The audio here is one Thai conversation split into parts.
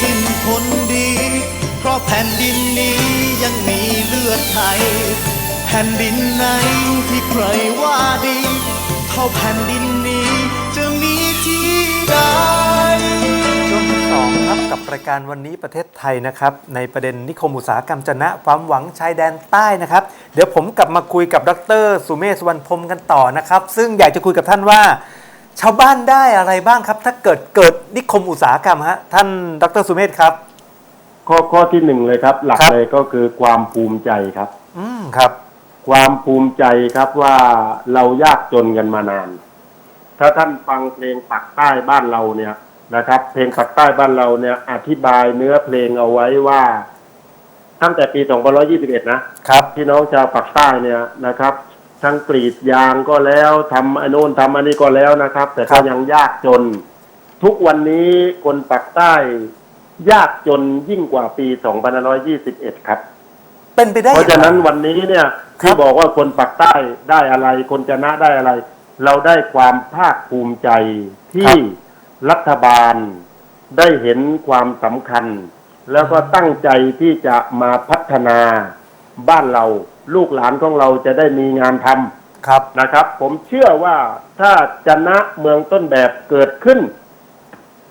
สิ้นคนดี เพราะแผ่นดินนี้ยังมีเลือดไทย แผ่นดินไหนที่ใครว่าดี เท่าแผ่นดินนี้จะมีที่ใดช่วงที่สองครับกับรายการวันนี้ประเทศไทยนะครับ ในประเด็นนิคมอุตสาหกรรมจนะความหวังชายแดนใต้นะครับ เดี๋ยวผมกลับมาคุยกับดรสุเมศวรรณพรมกันต่อนะครับ ซึ่งอยากจะคุยกับท่านว่า ชาวบ้านได้อะไรบ้างครับ ถ้าเกิดเกิดนิคมอุตสาหกรรมฮะท่านดรสุเมศครับ ข้อข้อที่หนึ่งเลยครับ หลักครับ เลยก็คือความภูมิใจครับ อืมครับ ความภูมิใจครับว่าเรายากจนกันมานาน ถ้าท่านฟังเพลงปักใต้บ้านเราเนี่ยนะครับ เพลงปักใต้บ้านเราเนี่ย อธิบายเนื้อเพลงเอาไว้ว่า ตั้งแต่ปี 2521 นะ ครับ พี่น้องชาวปักใต้เนี่ยนะครับ ทั้งกรีดยางก็แล้วทำอันโน้นทำอันนี้ก็แล้วนะครับ แต่ครัก็บยังยากจน ทุกวันนี้คนปักใต้ ยากจนยิ่งกว่าปี2521 ครับ เป็นไปได้เพราะฉะนั้นอย่งไวันนี้เนี่ยครัที่บบอกว่าคนปักใต้ได้อะไร คนจะนะได้อะไร เราได้ความภาคภูมิใจที่รัฐบาลได้เห็นความสำคัญ แล้วก็ตั้งใจที่จะมาพัฒนาบ้านเรา ลูกหลานของเราจะได้มีงานทำครับนะครับ ผมเชื่อว่าถ้าจะนะเมืองต้นแบบเกิดขึ้น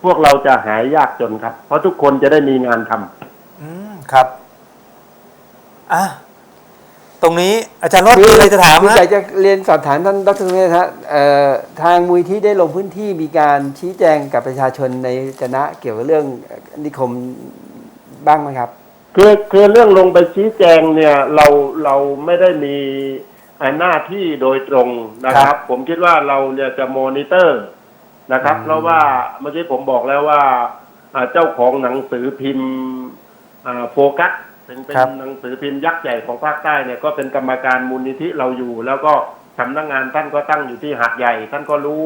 พวกเราจะหายยากจนครับ เพราะทุกคนจะได้มีงานทำอืมครับอะตรงนี้อาจารย์รถมีอะไรจะถามคือฮะอยากจะเรียนสอบถามท่านดรสุเมธฮะเอ่อทางมูลที่ได้ลงพื้นที่มีการชี้แจงกับประชาชนในจะนะเกี่ยวกับเรื่องนิคมบ้างไหมครับ คือคือเรื่องลงไปชี้แจงเนี่ยเราเราไม่ได้มีอ่าหน้าที่โดยตรงนะคครัรับบผมคิดว่าเราเนี่ยจะมอนิเตอร์นะครับอืมเพราะว่าเมื่อกี้ผมบอกแล้วว่าอ่าเจ้าของหนังสือพิมพ์อ่าโฟกัสเป็นเป็นหนังสือพิมพ์ยักษ์ใหญ่ของภาคใต้เนี่ยก็เป็นกรรมการมูลนิธิเราอยู่ แล้วก็สำนักงานท่านก็ตั้งอยู่ที่หาดใหญ่ ท่านก็รู้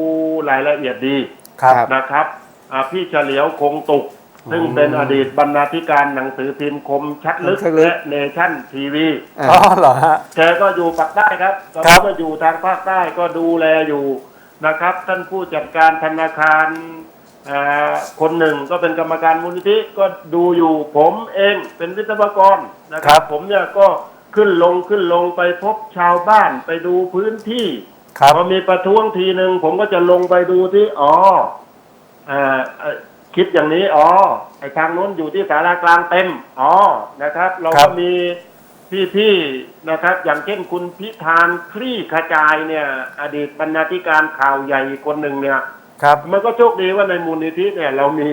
รายละเอียดดีครับครับนะครับอ่าพี่เฉลียวคงตุก ซึ่งอืมเป็นอดีตบรรณาธิการหนังสือพิมพ์คมชัดลึกคมชัดลึก และเนชั่นทีวีอ่าอ๋อเหรอฮะ แกก็อยู่ปากใต้ครับตอนครันี้บ ก็อยู่ทางภาคใต้ก็ดูแลอยู่นะครับ ท่านผู้จัดการธนาคารอ่าคนหนึ่งก็เป็นกรรมการมูลนิธิก็ดูอยู่ผมเองเป็นวิศวกรนะคครัรับ บ ผมเนี่ยก็ขึ้นลงขึ้นลงไปพบชาวบ้านไปดูพื้นที่ ครับ พอมีประท้วงทีหนึ่งผมก็จะลงไปดูที่อ๋ออ่าเอ่อ คิดอย่างนี้อ๋อไอ้ทางนู้นอยู่ที่สารากลางเต็มอ๋อนะครับ เราครัก็บ มีพี่ๆนะครับ อย่างเช่นคุณพิธานคลี่ขจายเนี่ย อดีตบรรณาธิการข่าวใหญ่คนหนึ่งเนี่ย ครับ มันก็โชคดีว่าในมูลนิธิเนี่ย เรามี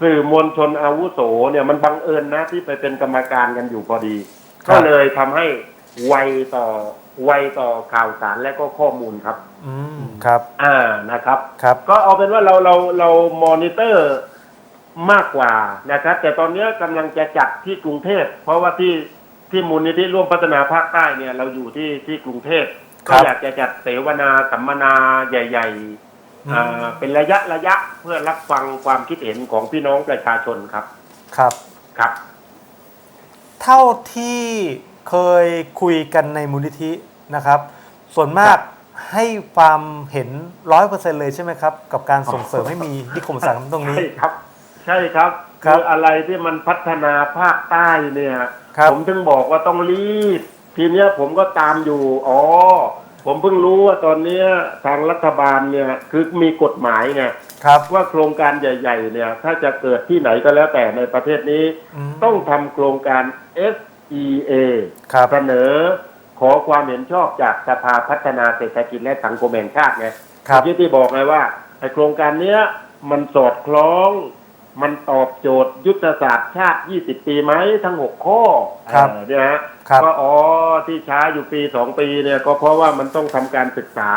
สื่อมวลชนอาวุโสเนี่ยมันบังเอิญนะที่ไปเป็นกรรมการกันอยู่พอดี ครับ ก็เลยทำให้ไวต่อไวต่อข่าวสารและก็ข้อมูลครับ อืมครับ อ่านะครับ ครับ ก็เอาเป็นว่าเราเราเรามอนิเตอร์มากกว่านะครับ แต่ตอนนี้กำลังจะจัดที่กรุงเทพเพราะว่าที่ที่มูลนิธิร่วมพัฒนาภาคใต้เนี่ย เราอยู่ที่ที่กรุงเทพครัก็บอยากจะจัดเสวนาสัมมนาใหญ่อืมๆอ่าเป็นระยะระยะเพื่อรับฟังความคิดเห็นของพี่น้องประชาชนครับครับ ครับ เท่าที่เคยคุยกันในมูลนิธินะครับ ส่วนมาก ให้ความเห็นร้อยเปอร์เซ็นเลยใช่ไหมครับ กับการส่งเสริมให้มีนิคมอุตสาหกรรมตรงนี้ ใช่ครับ ใช่ครับครับคืออะไรที่มันพัฒนาภาคใต้เนี่ยครับผมถึงบอกว่าต้องรีบ ทีเนี้ยผมก็ตามอยู่ อ๋อ ผมเพิ่งรู้ว่าตอนเนี้ยทางรัฐบาลเนี่ยคือมีกฎหมายไงครับว่าโครงการใหญ่ ๆ เนี่ย ถ้าจะเกิดที่ไหนก็แล้วแต่ในประเทศนี้มต้องทำโครงการ SEA ครับเสนอ ขอความเห็นชอบจากสภาพัฒนาเศรษฐกิจและสังคมแห่งชาติไงครับเมื่อกี้ที่บอกไงว่าไอโครงการเนี้ยมันสอดคล้อง มันตอบโจทย์ยุทธศาสตร์ชาติ 20 ปีไหมทั้ง 6 ข้อครับเออเนี่ยฮะครับก็อ๋อที่ช้าอยู่ปี 2 ปีเนี่ยก็เพราะว่ามันต้องทำการศึกษา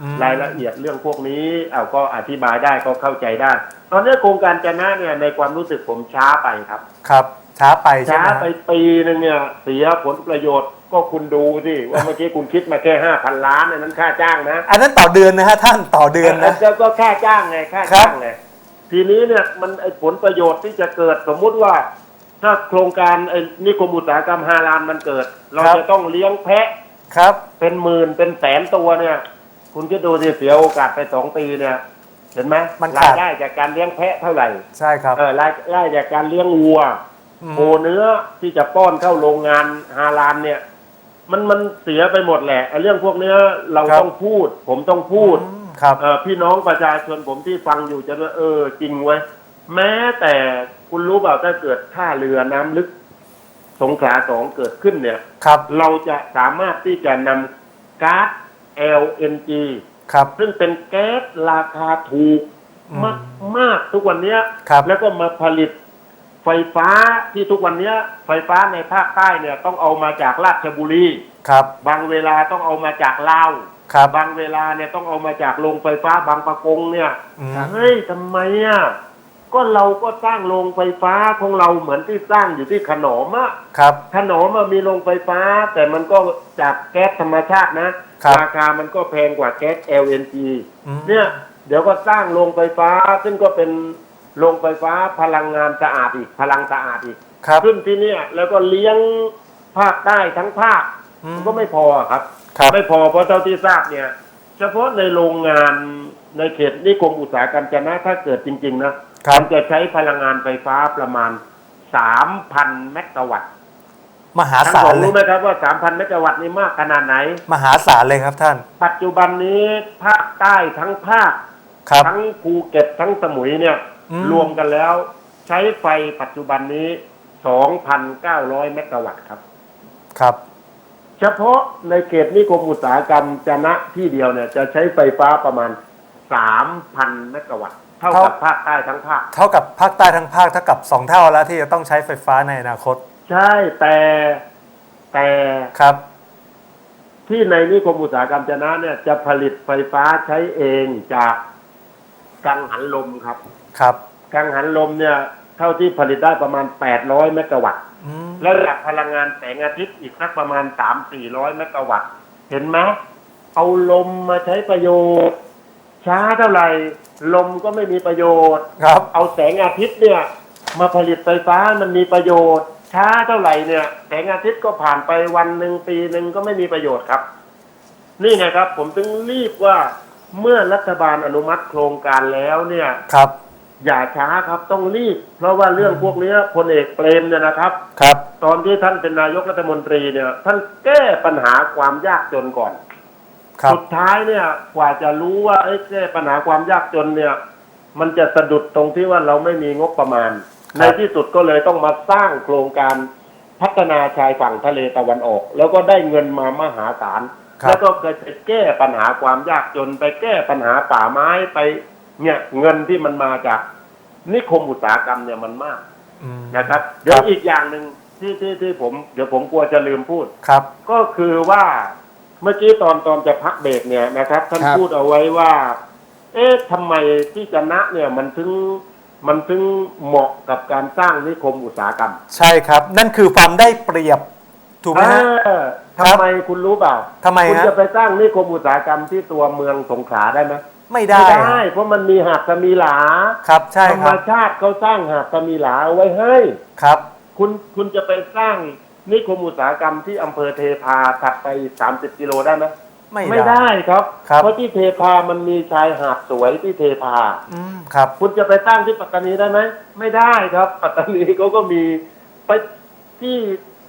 อืมรายละเอียดเรื่องพวกนี้เอาก็อธิบายได้ก็เข้าใจได้ ตอนนี้โครงการจะนะเนี่ยในความรู้สึกผมช้าไปครับครับ ช้าไปใช่ช้าไหมฮะไปปีหนึ่งเนี่ยเสียผลประโยชน์ก็คุณดูสิว่าเมื่อกี้คุณคิดมาแค่ห้าพันล้านอันนั้นค่าจ้างนะอันนั้นต่อเดือนนะฮะท่านต่อเดือนนะก็ก็ค่าจ้างไงค่าครัจ้าบงไงทีนี้เนี่ยมันไอผลประโยชน์ที่จะเกิดสมมุติว่า ถ้าโครงการไอ้นิคมอุตสาหกรรมฮาลานมันเกิด เราจะต้องเลี้ยงแพะครับ เป็นหมื่นเป็นแสนตัวเนี่ย คุณคิดดูสิเสียโอกาสไปสองปีเนี่ยเห็นไหมมันขาด รายได้จากการเลี้ยงแพะเท่าไหร่ ใช่ครับ เออรายรายได้จากการเลี้ยงวัวอืม โคเนื้อที่จะป้อนเข้าโรงงานฮาลานเนี่ย มันมันเสียไปหมดแหละไอ้เรื่องพวกเนี้ยเราต้องพูด ผมต้องพูดอืมครับ เอ่อพี่น้องประชาชนผมที่ฟังอยู่จะว่าเออจริงไว้ยแม้แต่คุณรู้เปล่าถ้าเกิดท่าเรือน้ำลึก สงขลาสองเกิดขึ้นเนี่ย ครับ เราจะสามารถที่จะนำก๊าซ LNG ครับ ซึ่งเป็นแก๊สราคาถูกอืมมากมากทุกวันเนี้ยครับ แล้วก็มาผลิต ไฟฟ้าที่ทุกวันเนี้ย ไฟฟ้าในภาคใต้เนี่ยต้องเอามาจากราชบุรี ครับ บางเวลาต้องเอามาจากลาวครับ บางเวลาเนี่ยต้องเอามาจากโรงไฟฟ้าบางปะกงเนี่ยอืม เฮ้ยทำไมอะก็เราก็สร้างโรงไฟฟ้าของเราเหมือนที่สร้างอยู่ที่ขนอมอะครับ ขนอมอะมีโรงไฟฟ้า แต่มันก็จากแก๊สธรรมชาตินะครับราคามันก็แพงกว่าแก๊ส LNG อืม เนี่ย เดี๋ยวก็สร้างโรงไฟฟ้าซึ่งก็เป็น โรงไฟฟ้าพลังงานสะอาดอีกพลังสะอาดอีกครับ ขึ้นที่เนี่ยแล้วก็เลี้ยงภาคใต้ทั้งภาคอืม มันก็ไม่พอครับ ครับ ไม่พอเพราะเท่าที่ทราบเนี่ย เฉพาะในโรงงานในเขตนิคมอุตสาหกรรมจะนะถ้าเกิดจริง ๆ นะครับมันจะใช้พลังงานไฟฟ้าประมาณสามพันเมกะวัตต์มหาทั้งศาสอลงเลรู้ยไหมครับว่าสามพันเมกะวัตต์นี่มากขนาดไหน มหาศาลเลยครับท่านปัจจุบันนี้ภาคใต้ทั้งภาค ครับ ทั้งภูเก็ตทั้งสมุยเนี่ย อืม รวมกันแล้ว ใช้ไฟปัจจุบันนี้ 2,900 เมกะวัตต์ครับ ครับ เฉพาะในเขตนิคมอุตสาหกรรมจะนะที่เดียวเนี่ย จะใช้ไฟฟ้าประมาณ 3,000 เมกะวัตต์ เท่ากับเท่าภาคใต้ทั้งภาค เท่ากับภาคใต้ทั้งภาคเท่ากับสองเท่าแล้วที่จะต้องใช้ไฟฟ้าในอนาคตใช่แต่แต่ครับที่ในนิคมอุตสาหกรรมจะนะเนี่ยจะผลิตไฟฟ้าใช้เองจาก กังหันลมครับ ครับกังหันลมเนี่ยเท่าที่ผลิตได้ประมาณ 800 เมกะวัตต์ อืมแล้วจากพลังงานแสงอาทิตย์อีกสักประมาณ 3-400 เมกะวัตต์ เห็นไหมเอาลมมาใช้ประโยชน์ ช้าเท่าไหร่ ลมก็ไม่มีประโยชน์ ครับ เอาแสงอาทิตย์เนี่ย มาผลิตไฟฟ้ามันมีประโยชน์ ช้าเท่าไหร่เนี่ย แสงอาทิตย์ก็ผ่านไปวันหนึ่งปีหนึ่งก็ไม่มีประโยชน์ครับ นี่ไงครับ ผมถึงรีบว่า เมื่อรัฐบาลอนุมัติโครงการแล้วเนี่ย ครับ อย่าช้าครับต้องรีบ เพราะว่าเรื่องพวกเนี้ยพลเอกเปรมเนี่ยนะครับ ครับ ตอนที่ท่านเป็นนายกรัฐมนตรีเนี่ย ท่านแก้ปัญหาความยากจนก่อน ครับ สุดท้ายเนี่ยกว่าจะรู้ว่าเอ้ยแก้ปัญหาความยากจนเนี่ย มันจะสะดุดตรงที่ว่าเราไม่มีงบประมาณในที่สุดก็เลยต้องมาสร้างโครงการพัฒนาชายฝั่งทะเลตะวันออก แล้วก็ได้เงินมามหาศาลครับ แล้วก็เคยไปแก้ปัญหาความยากจนไปแก้ปัญหาป่าไม้ไปเนี่ยเงินที่มันมาจากนิคมอุตสาหกรรมเนี่ยมันมากอืมนะครับ เดี๋ยวครับอีกอย่างหนึ่งที่ที่ที่ผมเดี๋ยวผมกลัวจะลืมพูดครับ ก็คือว่าเมื่อกี้ตอนตอนจะพักเบรกเนี่ยนะครับท่านครับพูดเอาไว้ว่า เอ๊ะทำไมที่จะนะเนี่ยมันถึงมันถึงเหมาะกับการสร้างนิคมอุตสาหกรรม ใช่ครับ นั่นคือความได้เปรียบ ถูกไหมฮะเออครับทำไมคุณรู้เปล่าทำไมคุณฮะ จะไปสร้างนิคมอุตสาหกรรมที่ตัวเมืองสงขลาได้ไหมไม่ได้ไม่ได้เพราะมันมีหาดสมีหลาครับใช่ธรครมรับชาติเขาสร้างหาดสมีหลาเอาไว้ให้ ครับ คุณคุณจะไปสร้างนิคมอุตสาหกรรมที่อำเภอเทพาถัดไป30กิโลได้ไหมไม่ไม่ได้ ได้ครับ ครับ เพราะที่เทพามันมีชายหาดสวยที่เทพา อืมครับ คุณจะไปสร้างที่ปัตตานีได้ไหมไม่ได้ครับ ปัตตานีเขาก็มีไปที่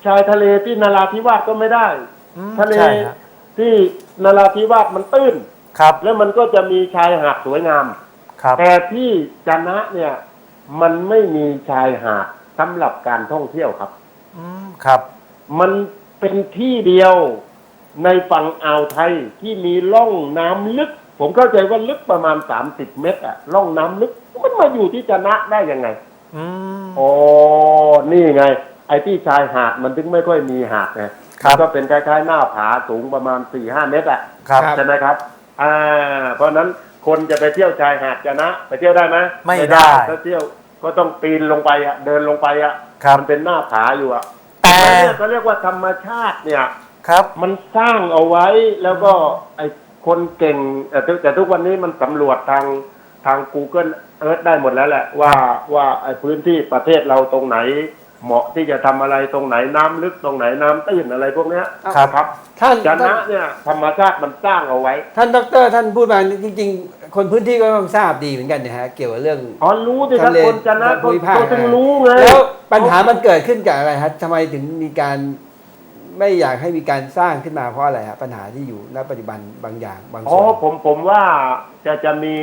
ชายทะเลที่นาราธิวาสก็ไม่ได้ อืมทะเลใช่ฮะที่นาราธิวาสมันตื้น ครับแล้วมันก็จะมีชายหาดสวยงาม ครับแต่ที่จันนะเนี่ย มันไม่มีชายหาดสำหรับการท่องเที่ยวครับ อืมครับมันเป็นที่เดียวในฝั่งอ่าวไทยที่มีร่องน้ำลึก ผมเข้าใจว่าลึกประมาณ 30 เมตรอะร่องน้ำลึก มันมาอยู่ที่จะนะได้ยังไง อืม อ๋อ นี่ไงไอ้ที่ชายหาดมันถึงไม่ค่อยมีหาดไงครับมันก็เป็นคล้ายๆหน้าผาสูงประมาณ4-5เมตรอะครับครับ ใช่ไหมครับ อ่า เพราะฉะนั้นคนจะไปเที่ยวชายหาดจะนะ ไปเที่ยวได้ไหมไม่ได้ถ้าเที่ยวก็ต้องปีนลงไปอะเดินลงไปอะครับมันเป็นหน้าผาอยู่อะแต่เนี่ยเขาเรียกว่าธรรมชาติเนี่ยครับ มันสร้างเอาไว้แล้วก็ไอ้คนเก่งแต่ทุกแต่ทุกวันนี้มันสำรวจทางทาง Google Earth ได้หมดแล้วแหละว่าว่าไอ้พื้นที่ประเทศเราตรงไหน เหมาะที่จะทำอะไรตรงไหนน้ำลึกตรงไหนน้ำตื้นอะไรพวกเนี้ยครับ ครับท่านจะท่านนะเนี่ยธรรมชาติมันสร้างเอาไว้ท่านดรท่านพูดมาจริง ๆ คนพื้นที่ก็ต้องทราบดีเหมือนกันนะฮะเกี่ยวกับเรื่อง อ๋อรู้สิครับทะเลคนจะนะภูก็มิภาคก็ต้องรู้ไง แล้วปัญหามันเกิดขึ้นจากอะไรฮะทำไมถึงมีการไม่อยากให้มีการสร้างขึ้นมาเพราะอะไรฮะปัญหาที่อยู่ณปัจจุบันบางอย่างบางอ๋อส่วน ผมผมว่าจะจะมี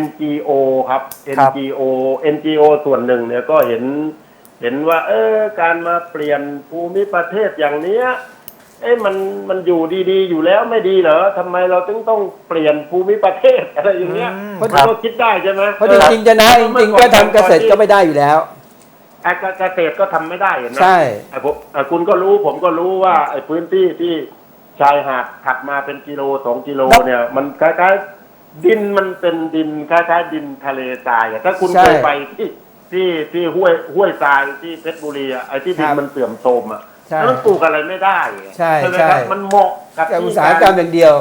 NGO ครับ ครับ NGO NGO ส่วนหนึ่งเนี่ยก็เห็น เห็นว่า เออ การมาเปลี่ยนภูมิประเทศอย่างเนี้ยเอ้มันมันอยู่ดีๆ อยู่แล้วไม่ดีเหรอทำไมเราถึงต้องเปลี่ยนภูมิประเทศอะไรอย่างเงี้ยอืมมันครับก็คิดได้ใช่ไหมเพราะจริงๆจะนะจริงๆก็ทำเกษตรก็ไม่ได้อยู่แล้วไอ้เกษตรก็ทำไม่ได้เห็นไหมใช่ไอ้ผมไอ้คุณก็รู้ผมก็รู้ว่าไอ้พื้นที่ที่ชายหาดถัดมาเป็นกิโลสองกิโลเนี่ย มันคล้ายๆดินมันเป็นดินคล้ายๆดินทะเลทรายอะถ้าคุณใช่เคยไปที่ ที่ที่ห้วยห้วยทรายที่เพชรบุรีอะไอ้ที่ดิคนรับมันเสื่อมโทรมอะใช่แล้วมันปลูกอะไรไม่ได้อะใช่ไหมใช่ครับมันเหมาะกับกับที่อุตสาหกรรมอย่างเดียว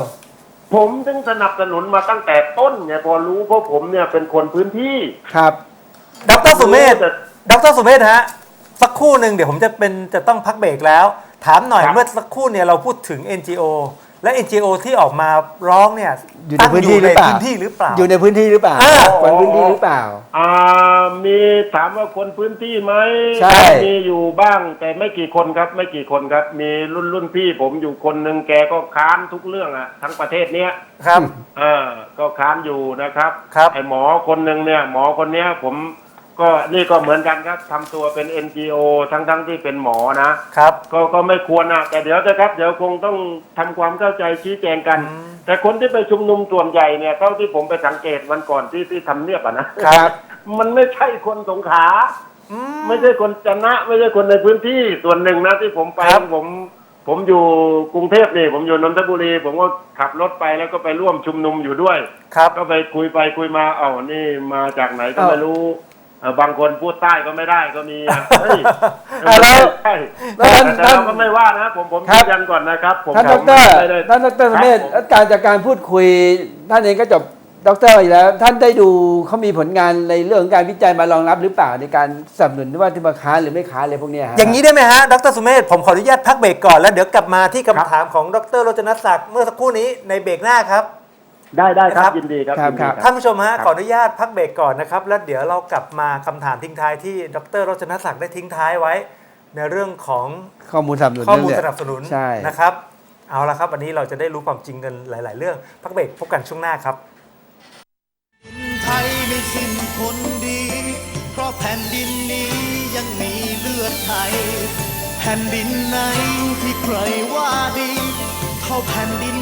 ผมถึงสนับสนุนมาตั้งแต่ต้นเนี่ยพอรู้เพราะผมเนี่ยเป็นคนพื้นที่ ครับ ดรสุเมธแต่ดรสุเมธฮะ สักครู่หนึ่งเดี๋ยวผมจะเป็นจะต้องพักเบรกแล้ว ถามหน่อยครับ เมื่อสักครู่เนี่ยเราพูดถึง NGO และ NGO ที่ออกมาร้องเนี่ยอยู่ในตั้งพื้นที่หรือเปล่าพื้นที่หรือเปล่า อยู่ในพื้นที่หรือเปล่าอ่า คนพื้นที่หรือเปล่า อ่ามีถามว่าคนพื้นที่ไหมใช่ มีอยู่บ้าง แต่ไม่กี่คนครับ ไม่กี่คนครับ มีรุ่นรุ่นพี่ผมอยู่คนหนึ่งแกก็ค้านทุกเรื่องอะทั้งประเทศเนี้ยครับ อ่าก็ค้านอยู่นะครับครับ ไอหมอคนหนึ่งเนี่ย หมอคนเนี้ยผม ก็นี่ก็เหมือนกันครับทำตัวเป็น NGO ทั้งทั้งที่เป็นหมอนะ ครับ ก็ก็ไม่ควรนะแต่เดี๋ยวนะครับ เดี๋ยวคงต้องทำความเข้าใจชี้แจงกัน อืม แต่คนที่ไปชุมนุมส่วนใหญ่เนี่ยเท่าที่ผมไปสังเกตวันก่อนที่ที่ทำเนียบอะนะครับ มันไม่ใช่คนสงขลา อืม ไม่ใช่คนจันนะ ไม่ใช่คนในพื้นที่ส่วนหนึ่งนะที่ผมไปครับ ผม ผมอยู่กรุงเทพนี่ ผมอยู่นนทบุรี ผมก็ขับรถไปแล้วก็ไปร่วมชุมนุมอยู่ด้วย ครับ ก็ไปคุยไปคุยมาเอ้านี่มาจากไหนก็เอ้าไม่รู้ เอ่อบางคนพูดใต้ก็ไม่ได้ก็มีอะเฮ้ยอะแล้วใช่แล้วท่านแต่เราก็ไม่ว่านะผมผมครับยืนยันก่อนนะครับ ผมท่านดผมรไม่ได้ท่านดรสมเมธครับผมการจากการพูดคุย ท่านเองก็จบดรอยู่แล้ว ท่านได้ดูเขามีผลงานในเรื่องของการวิจัยมารองรับหรือเปล่าในการสนับสนุนว่าที่มาค้านหรือไม่ค้านอะไรพวกเนี้ยฮะ อย่างนี้ได้ไหมฮะ ดรสุเมธ ผมขออนุญาตพักเบรกก่อน แล้วเดี๋ยวกลับมาที่คำครับถามของดรโรจนศักดิ์เมื่อสักครู่นี้ในเบรกหน้าครับ ได้ได้คครัรับบยินดีครับครับยินดี ครับ ท่านผู้ชมฮะครับขออนุญาตพักเบรกก่อนนะครับ แล้วเดี๋ยวเรากลับมาคำถามทิ้งท้ายที่ดรโรจนศักดิ์ได้ทิ้งท้ายไว้ ในเรื่องของข้อมูลสนับสนุนข้อมูลเรื่งสเยนับสนุนใช่นะครับ เอาละครับวันนี้เราจะได้รู้ความจริงกันหลาย ๆ เรื่อง พักเบรกพบกันช่วงหน้าครับ ไทยไม่สิ้นคนดี เพราะแผ่นดินนี้ยังมีเลือดไทย แผ่นดินไหนที่ใครว่าดี เท่าแผ่นดิน